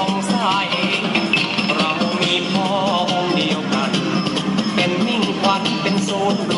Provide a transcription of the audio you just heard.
องใสเรามีพ่อองค์เดียวกัน เป็นมิ่งขวัญเป็นศูนย์